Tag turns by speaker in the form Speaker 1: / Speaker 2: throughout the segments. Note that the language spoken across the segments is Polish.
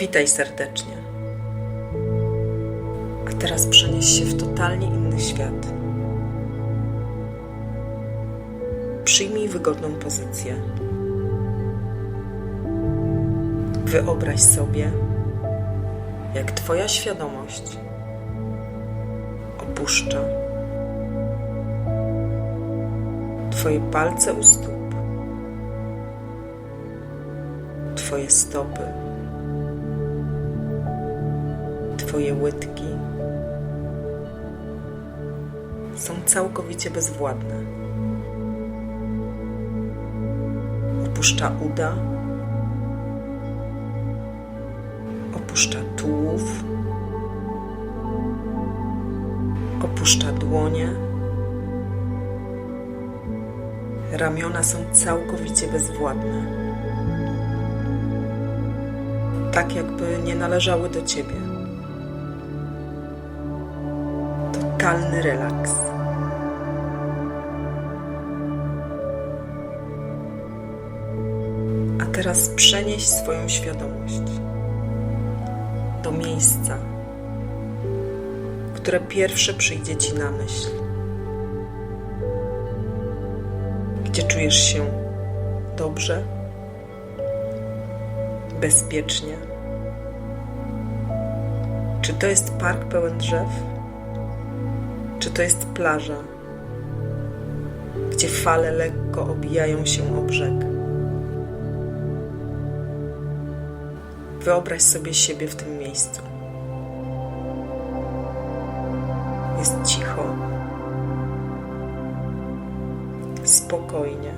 Speaker 1: Witaj serdecznie. A teraz przenieś się w totalnie inny świat. Przyjmij wygodną pozycję. Wyobraź sobie, jak Twoja świadomość opuszcza Twoje palce u stóp, Twoje stopy, Twoje łydki są całkowicie bezwładne. Opuszcza uda, opuszcza tułów, opuszcza dłonie. Ramiona są całkowicie bezwładne. Tak jakby nie należały do ciebie. Totalny relaks. A teraz przenieś swoją świadomość do miejsca, które pierwsze przyjdzie ci na myśl. Gdzie czujesz się dobrze, bezpiecznie? Czy to jest park pełen drzew? Czy to jest plaża, gdzie fale lekko obijają się o brzeg? Wyobraź sobie siebie w tym miejscu. Jest cicho, spokojnie,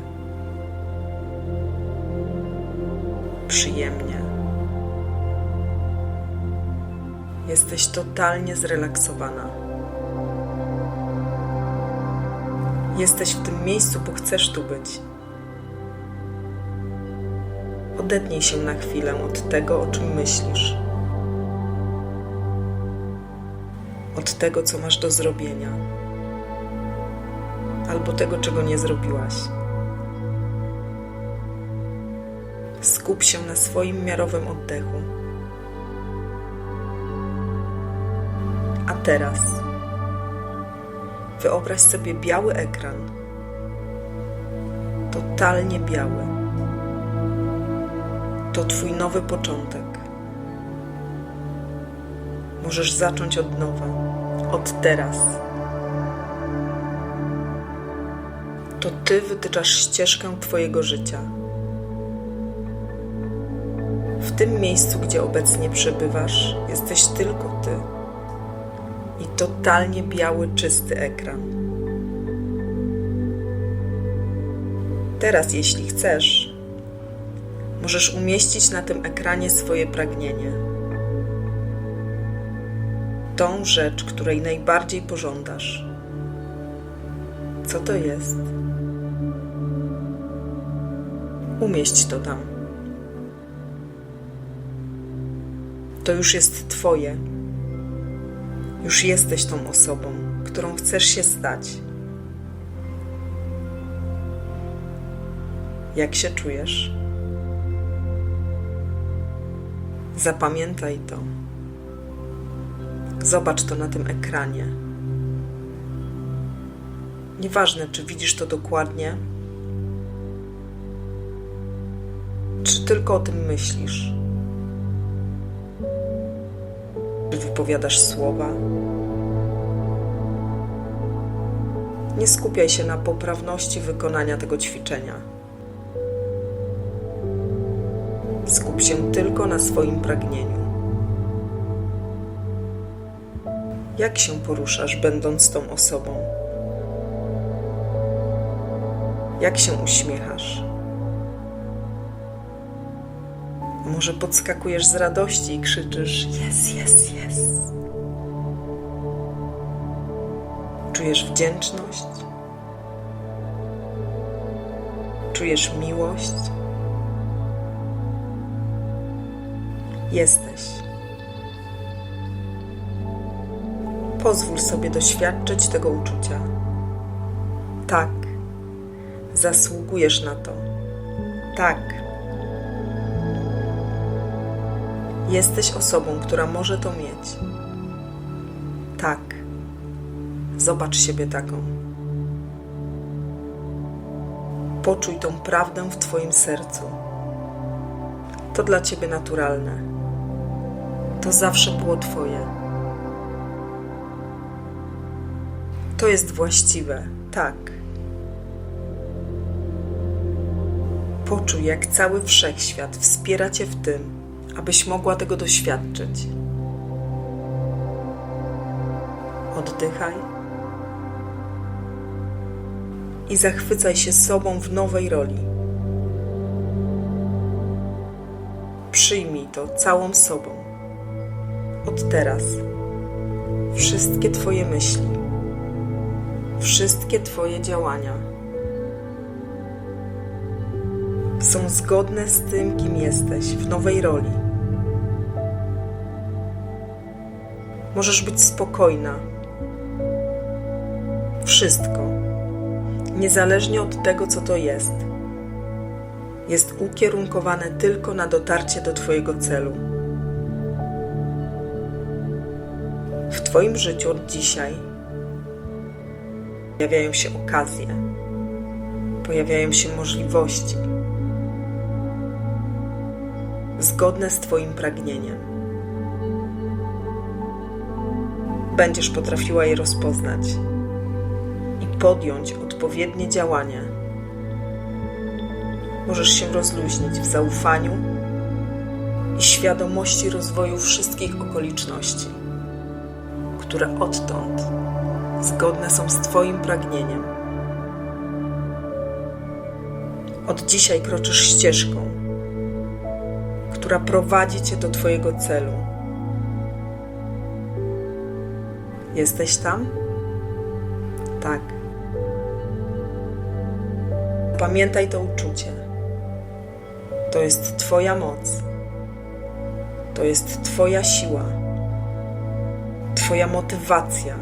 Speaker 1: przyjemnie. Jesteś totalnie zrelaksowana. Jesteś w tym miejscu, bo chcesz tu być. Odetnij się na chwilę od tego, o czym myślisz. Od tego, co masz do zrobienia, albo tego, czego nie zrobiłaś. Skup się na swoim miarowym oddechu. A teraz wyobraź sobie biały ekran. Totalnie biały. To Twój nowy początek. Możesz zacząć od nowa, od teraz. To Ty wytyczasz ścieżkę Twojego życia. W tym miejscu, gdzie obecnie przebywasz, jesteś tylko Ty i totalnie biały, czysty ekran. Teraz, jeśli chcesz, możesz umieścić na tym ekranie swoje pragnienie. Tą rzecz, której najbardziej pożądasz. Co to jest? Umieść to tam. To już jest Twoje. Już jesteś tą osobą, którą chcesz się stać. Jak się czujesz? Zapamiętaj to. Zobacz to na tym ekranie. Nieważne, czy widzisz to dokładnie, czy tylko o tym myślisz. Wypowiadasz słowa? Nie skupiaj się na poprawności wykonania tego ćwiczenia. Skup się tylko na swoim pragnieniu. Jak się poruszasz, będąc tą osobą? Jak się uśmiechasz? Może podskakujesz z radości i krzyczysz: Jest, jest, jest. Czujesz wdzięczność? Czujesz miłość? Jesteś. Pozwól sobie doświadczyć tego uczucia. Tak, zasługujesz na to. Tak. Jesteś osobą, która może to mieć. Tak. Zobacz siebie taką. Poczuj tą prawdę w Twoim sercu. To dla Ciebie naturalne. To zawsze było Twoje. To jest właściwe, tak. Poczuj, jak cały wszechświat wspiera Cię w tym, abyś mogła tego doświadczyć. Oddychaj i zachwycaj się sobą w nowej roli. Przyjmij to całą sobą. Od teraz wszystkie Twoje myśli, wszystkie Twoje działania są zgodne z tym, kim jesteś w nowej roli. Możesz być spokojna. Wszystko, niezależnie od tego, co to jest, jest ukierunkowane tylko na dotarcie do Twojego celu. W Twoim życiu od dzisiaj pojawiają się okazje, pojawiają się możliwości zgodne z Twoim pragnieniem. Będziesz potrafiła je rozpoznać i podjąć odpowiednie działanie. Możesz się rozluźnić w zaufaniu i świadomości rozwoju wszystkich okoliczności, które odtąd zgodne są z Twoim pragnieniem. Od dzisiaj kroczysz ścieżką, która prowadzi Cię do Twojego celu. Jesteś tam? Tak. Pamiętaj to uczucie. To jest Twoja moc. To jest Twoja siła. Twoja motywacja.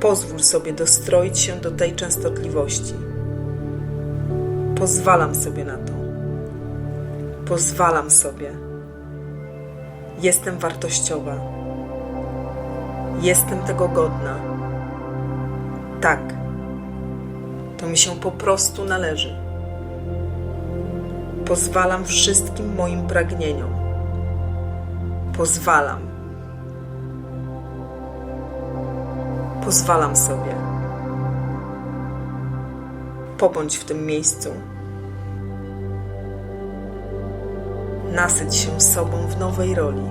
Speaker 1: Pozwól sobie dostroić się do tej częstotliwości. Pozwalam sobie na to. Pozwalam sobie. Jestem wartościowa. Jestem tego godna. Tak. To mi się po prostu należy. Pozwalam wszystkim moim pragnieniom. Pozwalam. Pozwalam sobie. Pobądź w tym miejscu. Nasyć się sobą w nowej roli.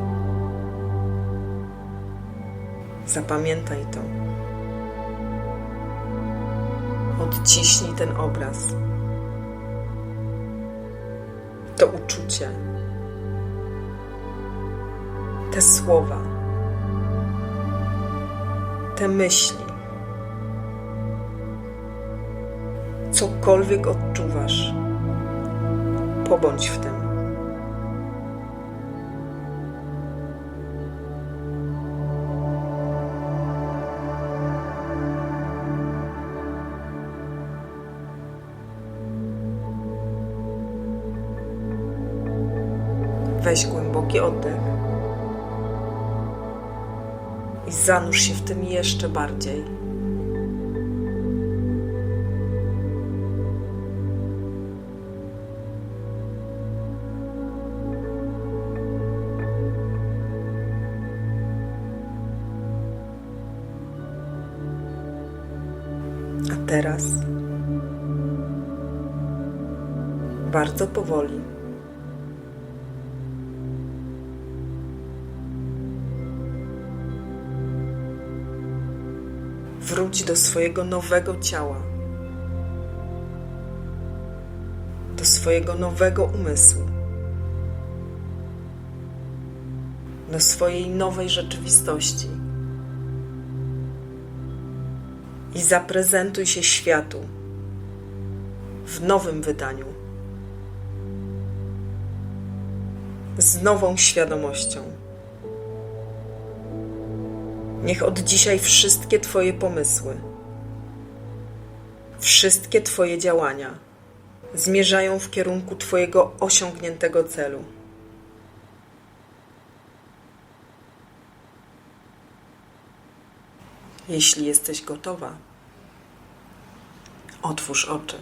Speaker 1: Zapamiętaj to. Odciśnij ten obraz. To uczucie. Te słowa. Te myśli. Cokolwiek odczuwasz, pobądź w tym. Weź głęboki oddech i zanurz się w tym jeszcze bardziej. A teraz bardzo powoli. Wróć do swojego nowego ciała, do swojego nowego umysłu, do swojej nowej rzeczywistości. I zaprezentuj się światu w nowym wydaniu, z nową świadomością. Niech od dzisiaj wszystkie Twoje pomysły, wszystkie Twoje działania zmierzają w kierunku Twojego osiągniętego celu. Jeśli jesteś gotowa, otwórz oczy.